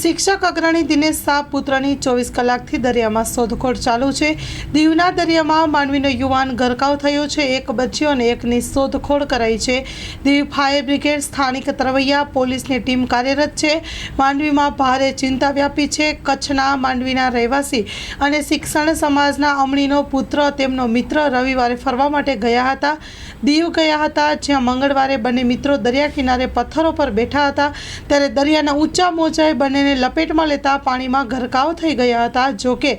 શિક્ષક અગ્રણી દિનેશ શાહ પુત્રની ચોવીસ કલાકથી દરિયામાં શોધખોળ ચાલુ છે. દીવના દરિયામાં માનવીનો યુવાન ગરકાવ થયો છે. એક બચ્યો અને એકની શોધખોળ કરાઈ છે. દીવ ફાયર બ્રિગેડ સ્થાનિક તરવૈયા પોલીસની ટીમ કાર્યરત છે. માંડવીમાં ભારે ચિંતા વ્યાપી છે. કચ્છના માંડવીના રહેવાસી અને શિક્ષણ સમાજના અમણીનો પુત્ર તેમનો મિત્ર રવિવારે ફરવા માટે ગયા હતા. દીવ ગયા હતા જ્યાં મંગળવારે બંને મિત્રો દરિયા કિનારે પથ્થરો પર બેઠા હતા. ત્યારે દરિયાના ઊંચા મોજાએ બંનેને લપેટમાં લેતા પાણીમાં ગરકાવ થઈ ગયા હતા. જો કે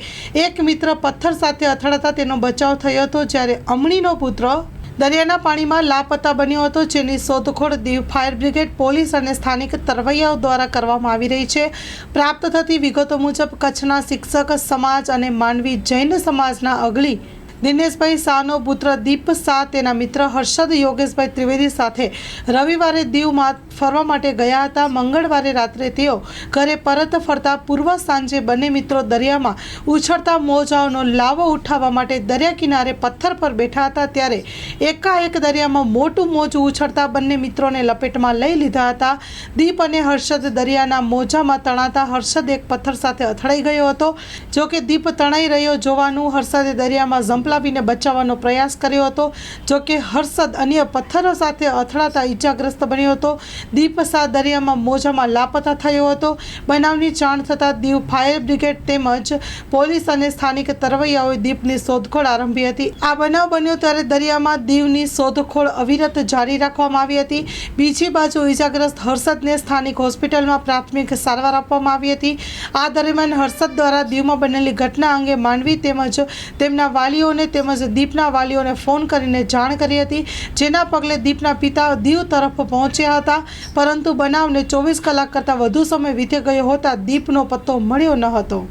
એક મિત્ર પથ્થર સાથે અથડાતા તેનો બચાવ થયો હતો જ્યારે અમણીનો પુત્ર દરિયાના પાણીમાં લાપતા બન્યો હતો, જેની શોધખોળ દીવ ફાયર બ્રિગેડ પોલીસ અને સ્થાનિક તરવૈયાઓ દ્વારા કરવામાં આવી રહી છે. પ્રાપ્ત થતી વિગતો મુજબ, કચ્છના શિક્ષક સમાજ અને માનવી જૈન સમાજના અગલી દિનેશભાઈ શાહનો પુત્ર દીપ શાહ, તેના મિત્ર હર્ષદ યોગેશભાઈ ત્રિવેદી સાથે રવિવારે દીવમાં ફરવા માટે ગયા હતા. મંગળવારે રાત્રે તેઓ ઘરે પરત ફરતા પૂર્વ સાંજે બંને મિત્રો દરિયામાં ઉછળતા મોજાઓનો લાવો ઉઠાવવા માટે દરિયા કિનારે પથ્થર પર બેઠા હતા. ત્યારે એકાએક દરિયામાં મોટું મોજું ઉછળતા બંને મિત્રોને લપેટમાં લઈ લીધા હતા. દીપ અને હર્ષદ દરિયાના મોજામાં તણાતા હર્ષદ એક પથ્થર સાથે અથડાઈ ગયો હતો. જોકે દીપ તણાઈ રહ્યો જોવાનું હર્ષદે દરિયામાં ઝંપલાવીને બચાવવાનો પ્રયાસ કર્યો હતો જોકે હર્ષદ અન્ય પથ્થરો સાથે અથડાતા ઈજાગ્રસ્ત બન્યો હતો. દીપસા દરિયામાં મોજામાં લાપતા થયો હતો. બનાવની જાણ થતાં દીવ ફાયર બ્રિગેડ તેમજ પોલીસ અને સ્થાનિક તરવૈયાઓએ દીપની શોધખોળ આરંભી હતી. આ બનાવ બન્યો ત્યારે દરિયામાં દીવની શોધખોળ અવિરત જારી રાખવામાં આવી હતી. બીજી બાજુ ઈજાગ્રસ્ત હર્ષદને સ્થાનિક હોસ્પિટલમાં પ્રાથમિક સારવાર આપવામાં આવી હતી. આ દરમિયાન હર્ષદ દ્વારા દીવમાં બનેલી ઘટના અંગે માંડવી તેમજ તેમના વાલીઓને તેમજ દીપના વાલીઓને ફોન કરીને જાણ કરી હતી, જેના પગલે દીપના પિતા દીવ તરફ પહોંચ્યા હતા. પરંતુ બનાવને ચોવીસ કલાક કરતાં વધુ સમય વીતી ગયો હોતા દીપનો પત્તો મળ્યો ન હતો.